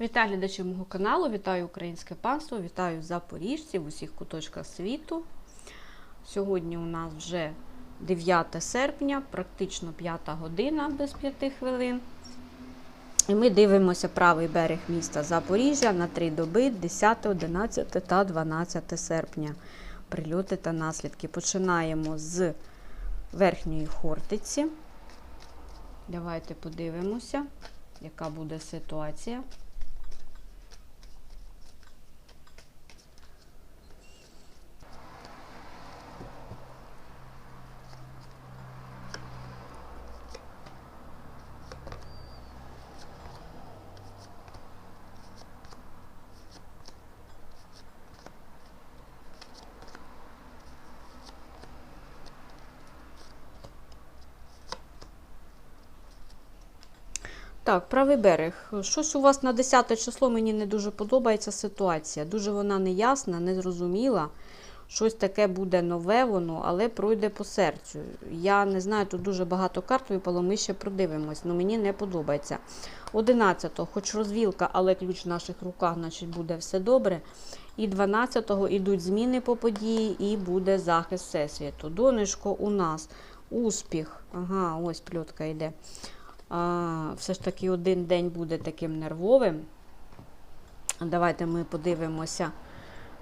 Вітаю глядачів мого каналу, вітаю українське панство, вітаю запоріжців в усіх куточках світу. Сьогодні у нас вже 9 серпня, практично 5 година без 5 хвилин. І ми дивимося правий берег міста Запоріжжя на три доби 10, 11 та 12 серпня. Прильоти та наслідки. Починаємо з верхньої Хортиці. Давайте подивимося, яка буде ситуація. Так, правий берег. Щось у вас на 10 число мені не дуже подобається ситуація. Дуже вона неясна, незрозуміла. Щось таке буде нове воно, але пройде по серцю. Я не знаю, тут дуже багато карт випало, ми ще продивимось, але мені не подобається. 11-го, хоч розвілка, але ключ в наших руках, значить буде все добре. І 12-го йдуть зміни по події, і буде захист Всесвіту. Донечко у нас успіх. Ага, ось пльотка йде все ж таки один день буде таким нервовим. Давайте ми подивимося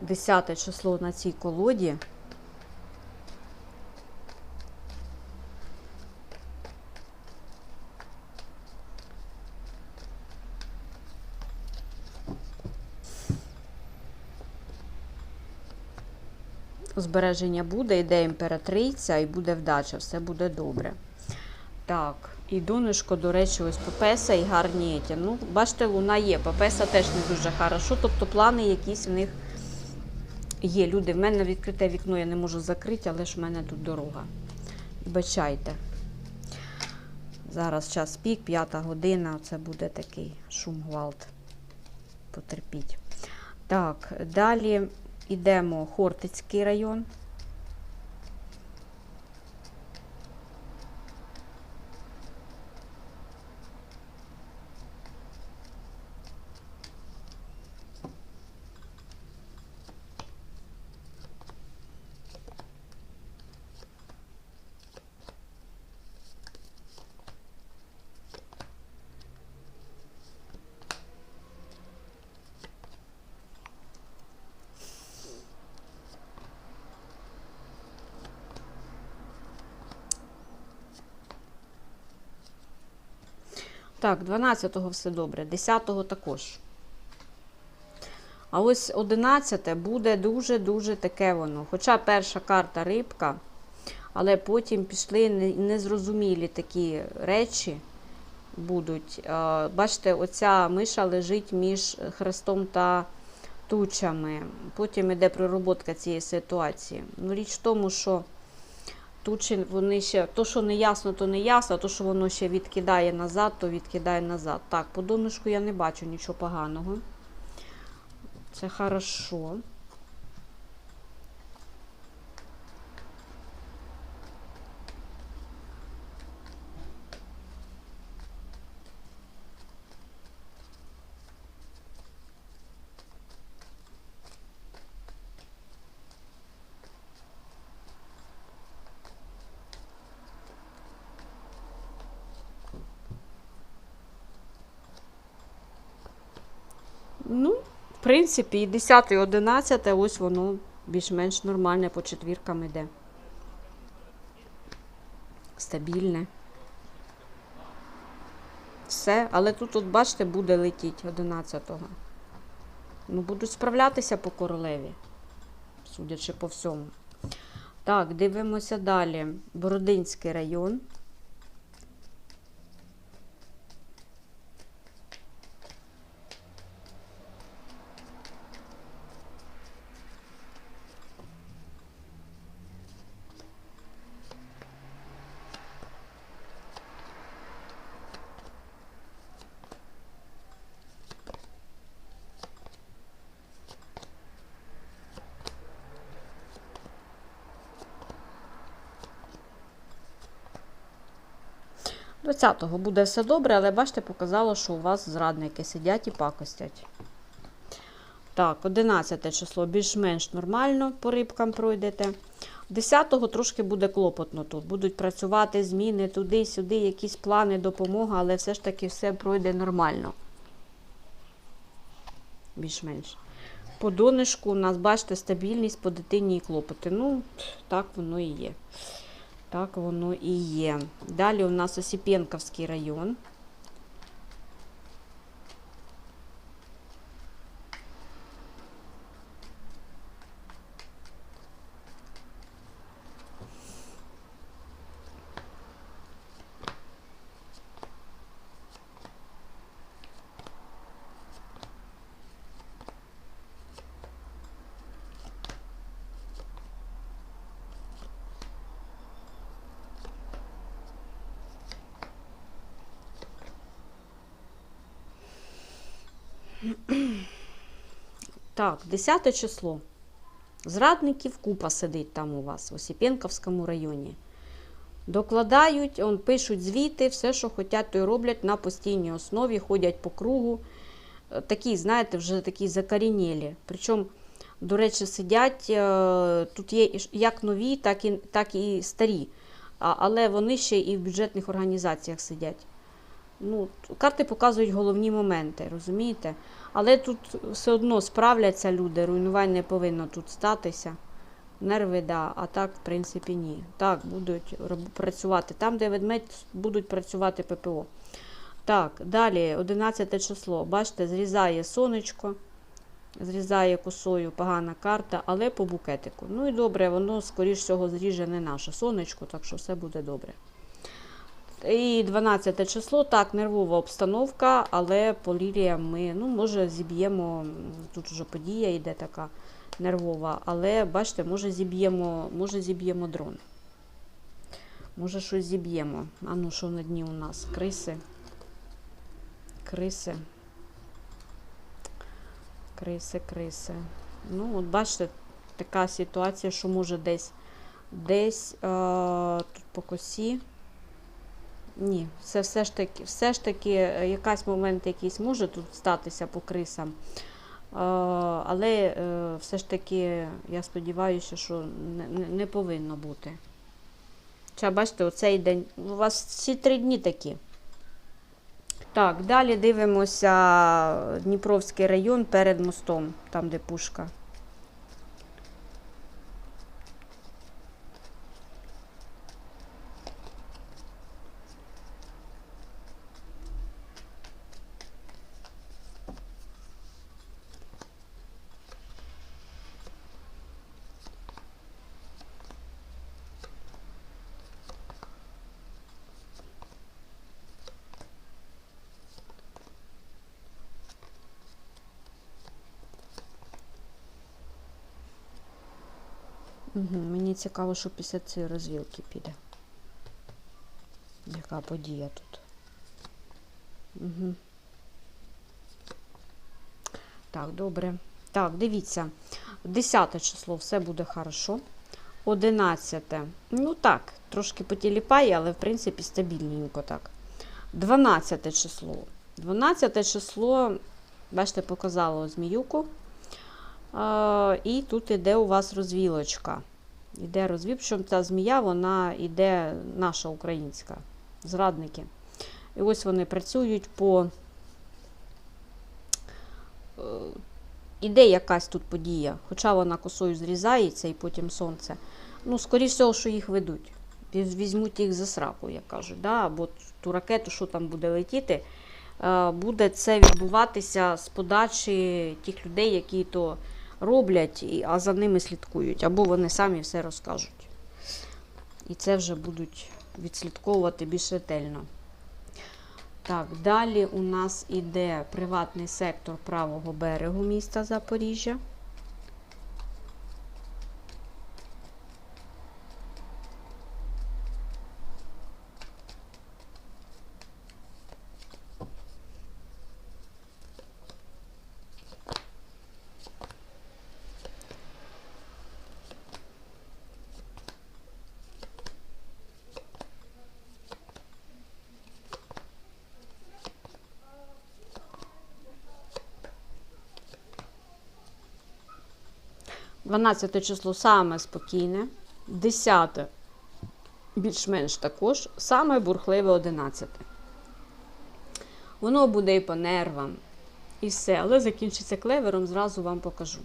10 число на цій колоді. Збереження буде, йде імператриця і буде вдача, все буде добре. Так, і донышко, до речі, ось Пепеса і гарні еті. Ну, бачите, луна є. Пепеса теж не дуже хорошо. Тобто плани якісь в них є. Люди, в мене відкрите вікно, я не можу закрити, але ж в мене тут дорога. Бачайте. Зараз час пік, п'ята година. Це буде такий шум гвалт. Потерпіть. Так, далі йдемо Хортицький район. Так, 12-го все добре, 10-го також. А ось 11 буде дуже-дуже таке воно. Хоча перша карта рибка, але потім пішли незрозумілі такі речі будуть. Бачите, оця миша лежить між хрестом та тучами. Потім йде пророботка цієї ситуації. Ну, Річ в тому, що Тучі вони ще, то, що не ясно, то не ясно, а то, що воно ще відкидає назад, то відкидає назад. Так, по донышку я не бачу нічого поганого. Це хорошо. Ну, в принципі, і 10, і 11, ось воно більш-менш нормальне по четвіркам іде. Стабільне. Все, але тут, от, бачите, буде летіти 11-го. Ну, будуть справлятися по королеві, судячи по всьому. Так, дивимося далі. Бородинський район. 20-го буде все добре, але бачите, показало, що у вас зрадники сидять і пакостять. Так, 11 число більш-менш нормально по рибкам пройдете. 10-го трошки буде клопотно тут. Будуть працювати зміни туди-сюди, якісь плани, допомога, але все ж таки все пройде нормально. Більш-менш. По донишку у нас, бачите, стабільність по дитині і клопоти. Ну, так воно і є. Так воно і є. Далі у нас Осіпенковський район. Так, 10 число. Зрадників купа сидить там у вас, в Осіпенківському районі. Докладають, он, пишуть звіти, все, що хочуть, то й роблять на постійній основі, ходять по кругу. Е, Такі, знаєте, вже такі закорінєлі. Причому, до речі, сидять, е, тут є як нові, так і, так і старі. Але вони ще і в бюджетних організаціях сидять. Ну, карти показують головні моменти, розумієте? Але тут все одно справляться люди, руйнувань не повинно тут статися. Нерви, да, а так, в принципі, ні. Так, будуть працювати. Там, де ведмедь, будуть працювати ППО. Так, далі, 11 число. Бачите, зрізає сонечко, зрізає косою погана карта, але по букетику. Ну і добре, воно, скоріш всього, зріже не наше сонечко, так що все буде добре. І 12 число, так, нервова обстановка, але по ліліям ми, ну, може, зіб'ємо, тут вже подія йде така нервова, але бачите, може зіб'ємо, може зіб'ємо дрон. Може щось зіб'ємо. А ну, що на дні у нас? Криси. Криси. Криси, криси. Ну, от бачите, така ситуація, що може десь десь е, тут по косі. Ні, це все ж таки, все ж таки, е, якась момент якийсь може тут статися по крисам. Е, але е, все ж таки, я сподіваюся, що не, повинно бути. Хоча, бачите, оцей день. У вас всі три дні такі. Так, далі дивимося Дніпровський район перед мостом, там, де пушка. Угу, мені цікаво, що після цієї розвілки піде. Яка подія тут? Угу. Так, добре. Так, дивіться. 10 число все буде хорошо. 11. Ну так, трошки потіліпає, але в принципі стабільненько так. 12 число. 12 число, бачите, показало зміюку. І тут іде у вас розвілочка. Іде розвів, причому ця змія, вона іде наша українська, зрадники. І ось вони працюють по. е, Іде якась тут подія, хоча вона косою зрізається і потім сонце. Ну, скоріш всього, що їх ведуть. Візьмуть їх за сраку, як кажуть. Да? Або ту ракету, що там буде летіти, е, буде це відбуватися з подачі тих людей, які то роблять, а за ними слідкують. Або вони самі все розкажуть. І це вже будуть відслідковувати більш ретельно. Так, далі у нас іде приватний сектор правого берегу міста Запоріжжя. 12 число саме спокійне. 10 більш-менш також. Саме бурхливе 11. Воно буде і по нервам, і все. Але закінчиться клевером, зразу вам покажу.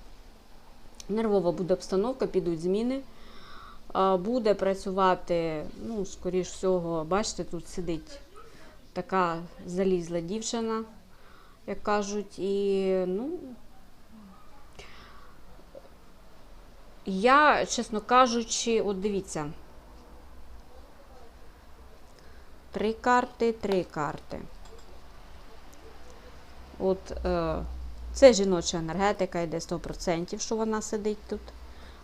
Нервова буде обстановка, підуть зміни. Буде працювати, ну, скоріш всього, бачите, тут сидить така залізла дівчина, як кажуть, і ну. Я, чесно кажучи, от дивіться. Три карти, три карти. От е, це жіноча енергетика, йде 100%, що вона сидить тут,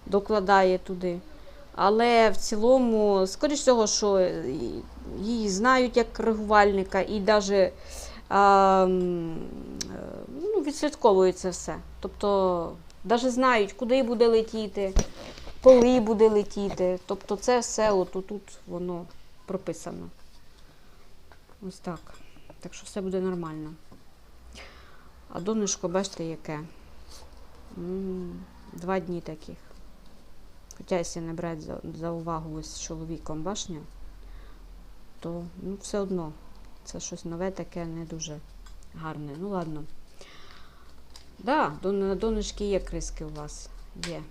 докладає туди. Але в цілому, скоріш всього, що її знають як регувальника і навіть а, е, ну, відслідковують це все. Тобто, навіть знають, куди буде летіти, коли буде летіти. Тобто, це все от тут воно прописано. Ось так. Так що все буде нормально. А донышко, бачите, яке? Два дні таких. Хоча, якщо не брати за, за увагу з чоловіком башня, то ну, все одно це щось нове таке не дуже гарне. Ну ладно. Да, на донечки є криски у вас. Є.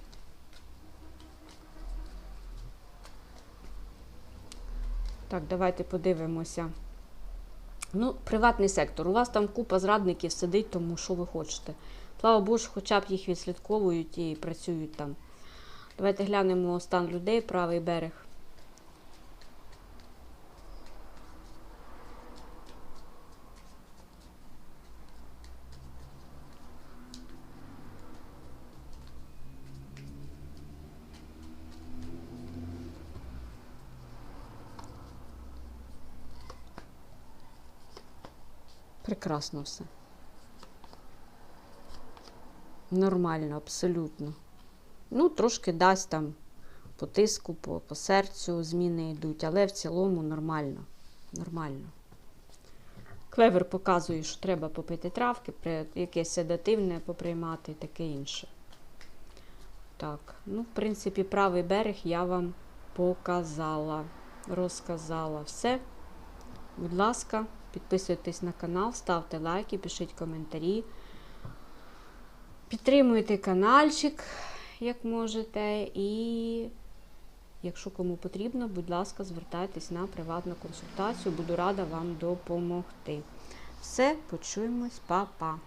Так, давайте подивимося. Ну, приватний сектор. У вас там купа зрадників сидить, тому що ви хочете. Слава що хоча б їх відслідковують і працюють там. Давайте глянемо стан людей, правий берег. Прекрасно все. Нормально, абсолютно. Ну, трошки дасть там по тиску, по, по серцю зміни йдуть, але в цілому нормально. Нормально. Клевер показує, що треба попити травки, якесь седативне поприймати і таке інше. Так, ну, в принципі, правий берег я вам показала, розказала все. Будь ласка, підписуйтесь на канал, ставте лайки, пишіть коментарі. Підтримуйте каналчик, як можете. І якщо кому потрібно, будь ласка, звертайтесь на приватну консультацію. Буду рада вам допомогти. Все, почуємось, па-па.